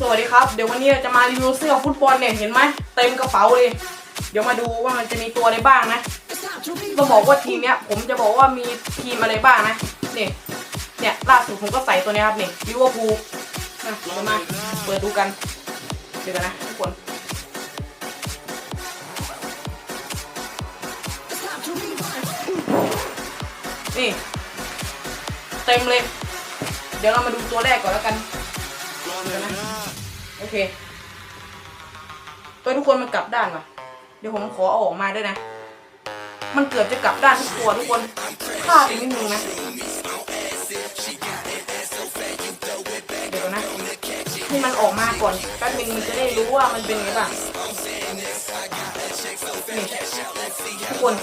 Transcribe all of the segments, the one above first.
สวัสดีครับ เดี๋ยววันนี้จะมารีวิวเสื้อฟุตบอลเนี่ยเห็นไหมเต็มกระเป๋าเลย เดี๋ยวมาดูว่ามันจะมีตัวอะไรบ้างนะต้องบอกว่าทีมเนี้ยผมจะบอกว่ามีทีมอะไรบ้างนะเนี่ยเนี่ยล่าสุดผมก็ใส่ตัวนี้ครับนี่ลิเวอร์พูลนะเดี๋ยวมาเปิดดูกันเดี๋ยวกันนะทุกคนนี่เต็มเลย เดี๋ยวเรามาดูตัวแรกก่อนแล้วกันเดี๋ยวนะ โอเคตัวทุกคนมันกลับด้านว่ะ เดี๋ยวผมขอเอาออกมาด้วยนะ มันเกือบจะกลับด้านทุกตัวทุกคนพลาดอีกนิดนึงนะเดี๋ยวนะให้มันออกมาก่อนแป๊บนึงมันจะได้รู้ว่ามันเป็นไงบ้างนี่ทุกคน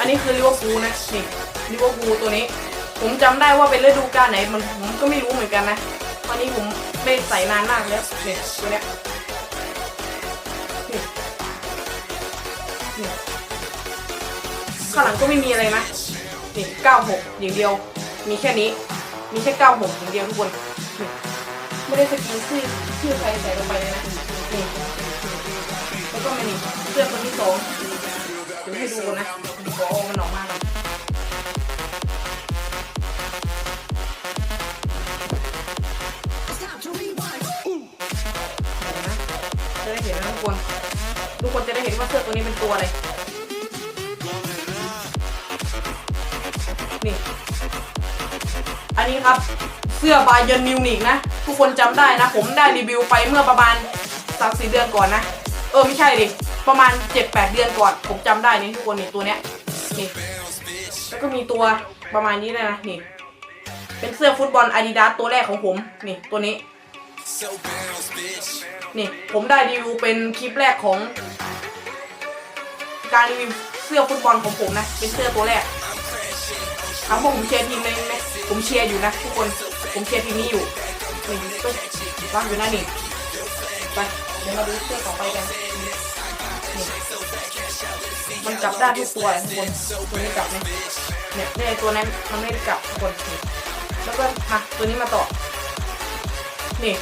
อันนี้คือลิเวอร์พูลนะนี่ลิเวอร์พูลตัวนี้ ผมจำได้ว่าเป็นฤดูกาลไหนมันผมก็ไม่รู้เหมือนกันนะ นนี้ผมไม่ใส่นานมากแล้วเนี่ยตัวเนี้ยข้างหลังก็ไม่มีอะไรนะนี่96อย่างเดียว มีแค่นี้ มีแค่96อย่างเดียวทุกคนนี่ไม่ได้สกรีนชื่อชื่อใครใส่ลงไปเลยนะนี่แล้วก็มานี่เสื้อคนที่สองเดี๋ยวให้ดูนะขอเอมันออกมา นจะได้เห็นว่าเสื้อตัวนี้เป็นตัวอะไรนี่ อันนี้ครับเสื้อบาเยร์นมิวนิกนะ ทุกคนจำได้นะ ผมได้รีวิวไปเมื่อประมาณสักสี่เดือนก่อนนะ เออ ไม่ใช่ดิ ประมาณ7-8เดือนก่อน ผมจำได้นี่ทุกคนนี่ตัวเนี้ยนี่แล้วก็มีตัวประมาณนี้เลยนะนี่ เป็นเสื้อฟุตบอลอาดิดาสตัวแรกของผมนี่ตัวนี้ นี่ผมได้รีวิวเป็นคลิปแรกของ การรีวิวเสื้อฟุตบอลของผมนะ เป็นเสื้อตัวแรกถามว่าผมเชียร์ทีมไหนไหมผมเชียร์อยู่นะทุกคน ผมเชียร์ทีมนี้อยู่นี่ก็วางอยู่นะนี่ไปเดี๋ยวมาดูเสื้อต่อไปกันนี่มันกลับด้านทุกตัวทุกคนตัวนี้กลับไหมเนี่ยเนี่ยตัวนั้นมันไม่ได้กลับทุกคนแล้วก็มาตัวนี้มาต่อ นี่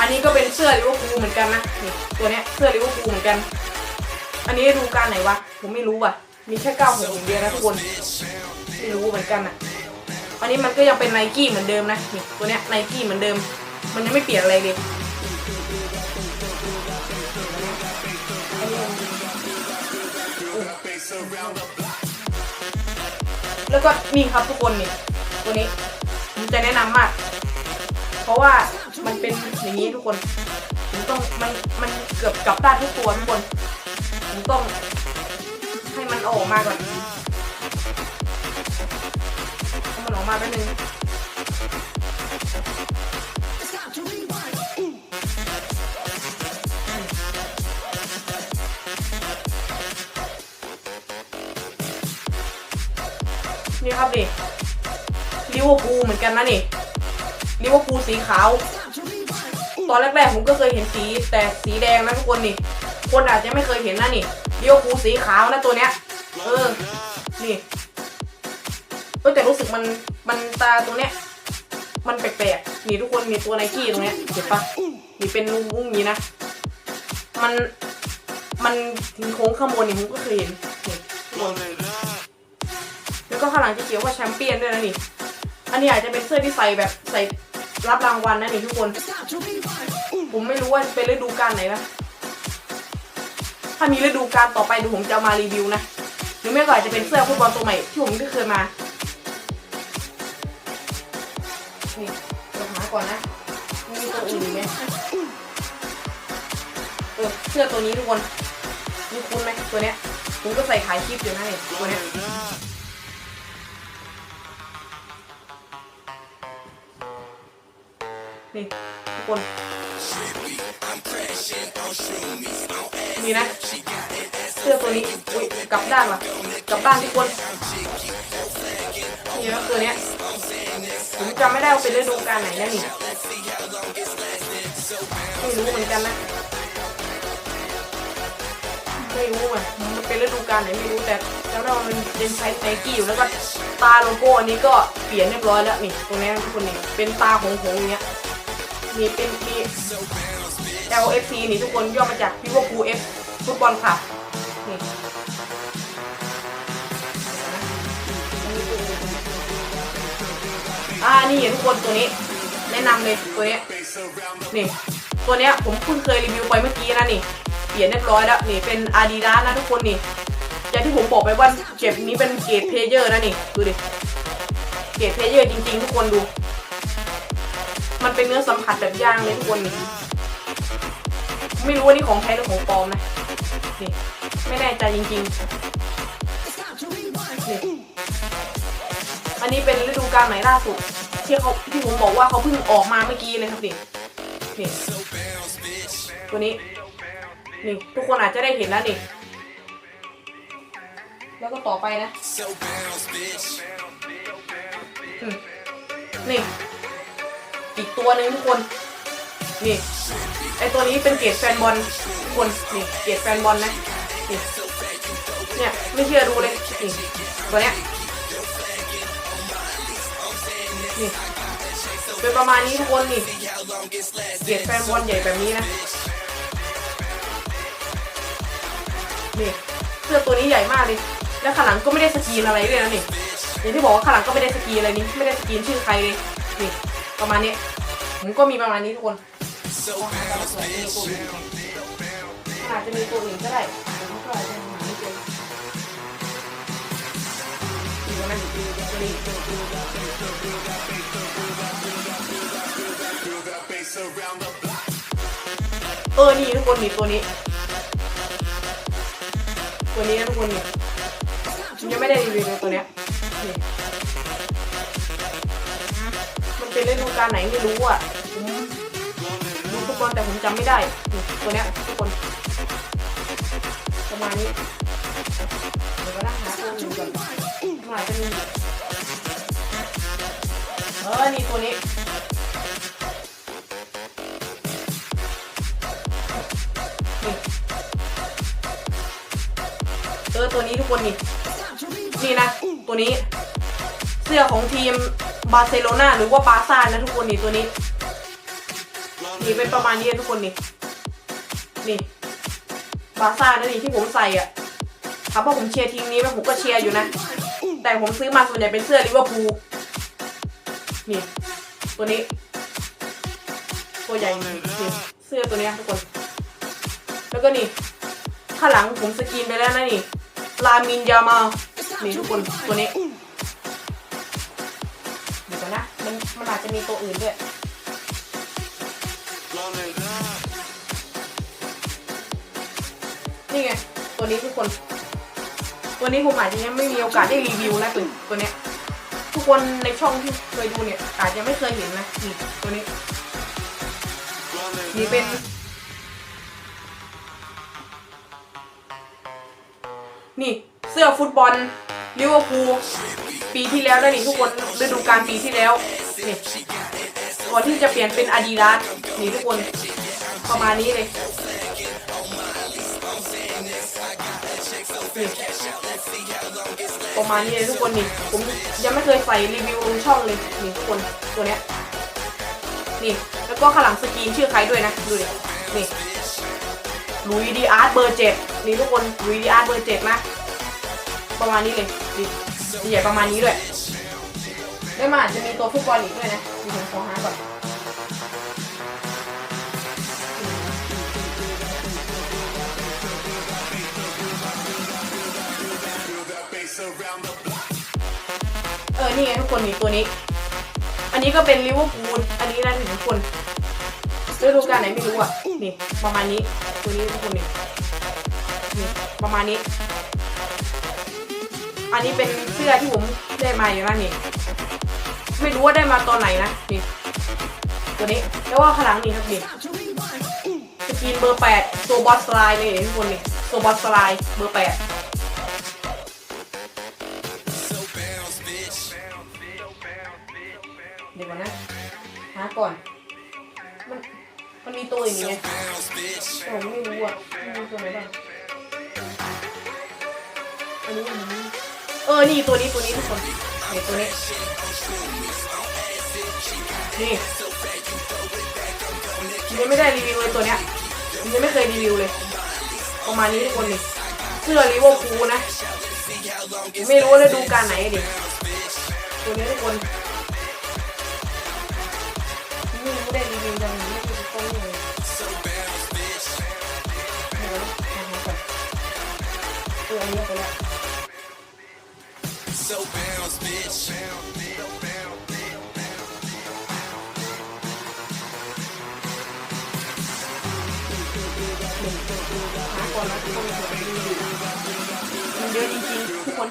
อันนี้ก็เป็นเสื้อลิเวอร์พูลเหมือนกันนะนี่ตัวเนี้ยเสื้อลิเวอร์พูลเหมือนกัน อันนี้ดูการไหนวะ ผมไม่รู้ว่ะ มีแค่เก้าหกอย่างเดียวนะทุกคน ไม่รู้เหมือนกันอะ อันนี้มันก็ยังเป็นไนกี้เหมือนเดิมนะนี่ตัวเนี้ยไนกี้เหมือนเดิม มันยังไม่เปลี่ยนอะไรเลยแล้วก็นี่ครับทุกคนนี่ตัวนี้ผมจะแนะนำมาก เพราะว่ามันเป็นอย่างนี้ทุกคนผมต้องมันมันเกือบกลับด้านทุกตัวทุกคน ผมต้องให้มันอออกมาก่อนให้มันออกมาแป๊บนึงนี่ครับดิลิเวอร์พูลเหมือนกันนะนี่ลิเวอร์พูลสีขาว ตอนแรกๆผมก็เคยเห็นสีแต่สีแดงนะทุกคนนี่ คนอาจจะไม่เคยเห็นนะนี่ลิเวอร์พูสีขาวนะตัวเนี้ย เออ นี่เออแต่รู้สึกมันมันตาตัวเนี้ย มันแปลกๆนี่ทุกคนมีตัวไนกี้ตรงเนี้ยเห็นปะนี่เป็นมุ้งๆอย่างนี้นะ มันมันถึงโค้งข้างบนนี่ผมก็เคยเห็นนี่ทุกคนแล้วก็ข้างหลังจะเขียนว่าแชมเปี้ยนด้วยนะนี่ อันนี้อาจจะเป็นเสื้อที่ใส่แบบใส่รับรางวัลนะนี่ทุกคน ผมไม่รู้ว่าเป็นฤดูกาลไหนนะ ถ้ามีฤดูกาลต่อไปเดี๋ยวผมจะมารีวิวนะหรือไม่ก็อาจจะเป็นเสื้อฟุตบอลตัวใหม่ที่ผมไม่เคยมานี่เราหาก่อนนะมีตัวอื่นไหมเออเสื้อตัวนี้ทุกคนนี่คุ้นไหมตัวเนี้ยผมก็ใส่ขายคลิปอยู่นะนี่ตัวเนี้ยนี่ทุกคน นี่นะ เสื้อตัวนี้อุ้ยกลับด้านว่ะกลับด้านทุกคนนี่นะตัวเนี้ยผมจำไม่ได้ว่าเป็นฤดูกาลไหนนะนี่ไม่รู้เหมือนกันนะไม่รู้อะมันเป็นฤดูกาลไหนไม่รู้แต่จำได้ว่ามันเป็นใช้ไนกี้อยู่แล้วก็ตาโลโก้อันนี้ก็เปลี่ยนเรียบร้อยแล้วนี่ตรงนี้ทุกคนนี่เป็นตาหงหงอย่างเงี้ย นี่เป็นมี LFC นี่ทุกคนย่อมาจาก Liverpool F ฟุตบอลค่ะนี่อ่านี่ทุกคนตัวนี้ แนะนำเลยตัวนี้นี่ ตัวเนี้ยผมเพิ่งเคยรีวิวไปเมื่อกี้นะนี่ เปลี่ยนเรียบร้อยแล้วนี่เป็น Adidas นะทุกคนนี่อย่างที่ผมบอกไปว่าเก็บนี้เป็นเกรดเพลเยอร์นะนี่ ดูดิ เกรดเพลเยอร์จริงๆ ทุกคนดู มันเป็นเนื้อสัมผัสแบบย่างเลยทุกคนนี่ไม่รู้ว่านี่ของแท้หรือของปลอมนะนี่ไม่แน่ใจจริงๆ อันนี้เป็นฤดูกาลไหนล่าสุด ที่เขาที่ผมบอกว่าเขาเพิ่งออกมาเมื่อกี้เลยครับนี่นี่ตัวนี้นี่ทุกคนอาจจะได้เห็นแล้วนี่แล้วก็ต่อไปนะอืมนี่ อีกตัวหนึ่งทุกคน นี่ไอตัวนี้เป็นเกรแฟนบอลทุกคนนี่เกรแฟนบอลนะนี่เนี่ยไม่เชื่อดูเลยนี่ตัวเนี้ยนี่เป็นประมาณนี้ทุกคนนี่เกรแฟนบอลใหญ่แบบนี้นะนี่เสื้อตัวนี้ใหญ่มากเลย แล้วข้างหลังก็ไม่ได้สกรีนอะไรด้วยนะนี่อย่างที่บอกว่าข้างหลังก็ไม่ได้สกรีนอะไรนี่ไม่ได้สกรีนชื่อใครเลยนี่ ประมาณนี้ผมก็มีประมาณนี้ทุกคนอาจจะมีตัวอื่นก็ได้ผมก็อาจจะหาไม่เจออนนั้นอีกตัวนี้เออ นี่ทุกคนนี่ตัวนี้ ตัวนี้นะทุกคนนี่ยังไม่ได้รีวิวยตัวเนี้ย นี่นเป็นฤดูกาลไหนไม่รู้อะดูฟุตบอลแต่ผมจำไม่ได้ ตัวเนี้ยทุกคน ประมาณนี้ เดี๋ยวก็นั่งหาตัวอื่ก่อนมันอาจจะมีเออนี่ตัวนี้เออตัวนี้ทุกคนนี่ นี่นะ ตัวนี้ เสื้อของทีมบาร์เซโลนาหรือว่าบาร์ซ่านะทุกคนนี่ตัวนี้นี่เป็นประมาณนี้ทุกคนนี่นี่บาร์ซ่านะนี่ที่ผมใส่อะถามว่าผมเชียร์ทีมนี้ไหมผมก็เชียร์อยู่นะ แต่ผมซื้อมาส่วนใหญ่เป็นเสื้อลิเวอร์พูลนี่ตัวนี้ ตัวใหญ่นี่เสื้อตัวนี้ทุกคน แล้วก็นี่ข้างหลังผมสกรีนไปแล้วนะนี่ลามินยามานี่ทุกคนตัวนี้ มันมันอาจจะมีตัวอื่นด้วยนี่ไงตัวนี้ทุกคน ตัวนี้ผมอาจจะยังไม่มีโอกาสได้รีวิวนะตัวตัวเนี้ยทุกคนในช่องที่เคยดูเนี่ย อาจจะไม่เคยเห็นนะนี่ตัวนี้นี่เป็นนี่เสื้อฟุตบอลลิเวอร์พูลปีที่แล้วได้นี่ทุกคนฤดูกาลปีที่แล้ว นี่ก่อนที่จะเปลี่ยนเป็นอาดิดาสนี่ทุกคน ประมาณนี้เลยนี่ประมาณนี้เลยทุกคนนี่ผมยังไม่เคยใส่รีวิวลงช่องเลยนี่ทุกคนตัวเนี้ยนี่ แล้วก็ข้างหลังสกรีนชื่อใครด้วยนะดูดินี่ลุยดีอาร์ตเบอร์เจ็ดนี่ทุกคนลุยดีอาร์ตเบอร์เจ็ดนะประมาณนี้เลยดิใหญ่ประมาณนี้ด้วย ได้มาอาจจะมีตัวฟุตบอลอีกด้วยนะมีผมขอหาก่อนเออ นี่ไงทุกคนนี่ตัวนี้ อันนี้ก็เป็นลิเวอร์พูล อันนี้นะทุกคนฤดูกาลไหนไม่รู้อะ นี่ ประมาณนี้ ตัวนี้ทุกคนนี่นี่ ประมาณนี้ อันนี้เป็นเสื้อที่ผมได้มาอยู่นั้นนี่ ไม่รู้ว่าได้มาตอนไหนนะนี่ตัวนี้แล้วว่าขลังนี่ครับนี่สกินเบอร์แปดตัวบอสไลน์เลยทุกคนนี่ตัวบอสไลน์เบอร์แปดเดี๋ยวก่อนะหาก่อนมันมันมีตัวอย่างเงี้ยแต่ผมไม่รู้อะไม่รู้ตัวไหนบ้างอันนี้อันนี้เออ นี่ตัวนี้ตัวนี้ทุกคนนี่ตัวนี้ นี่ยังไม่ได้รีวิวเลยตัวเนี้ยยังไม่เคยรีวิวเลย ประมาณนี้ทุกคนนี่เสื้อลิเวอร์พูลนะ ไม่รู้ว่าฤดูกาลไหนดิตัวนี้ทุกคนนี่ไม่ได้รีวิวยังไม่ได้ต้นเลยเดี๋ยวนะหาๆก่อนเอออันนี้เอาไปแล้ว So bounce, bitch. หาก่อนนะทุกคน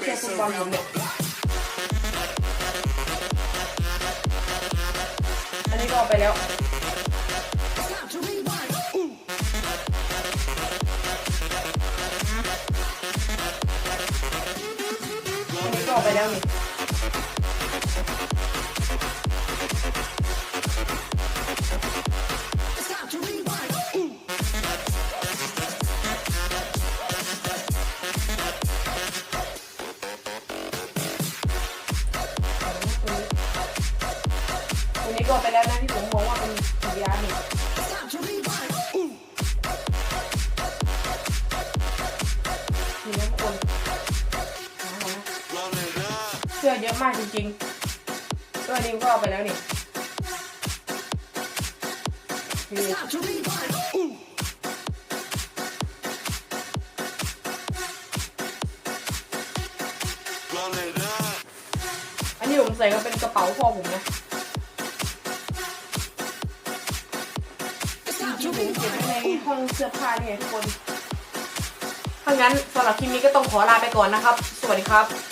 นี้ก็เอาไปแล้วนี่ตัวนี้ก็เอาไปแล้วนะที่ผมบอกว่าเป็นสียานี่นี่ มากจริงๆตัวนี้ก็เอาไปแล้วนี่นอันนี้ผมใส่ก็เป็นกระเป๋าพ่อผมนะที่ผมเก็บไว้ในห้องเสื้อผ้าเนี่ยทุกคน ถ้างั้นสำหรับคลิปนี้ก็ต้องขอลาไปก่อนนะครับ สวัสดีครับ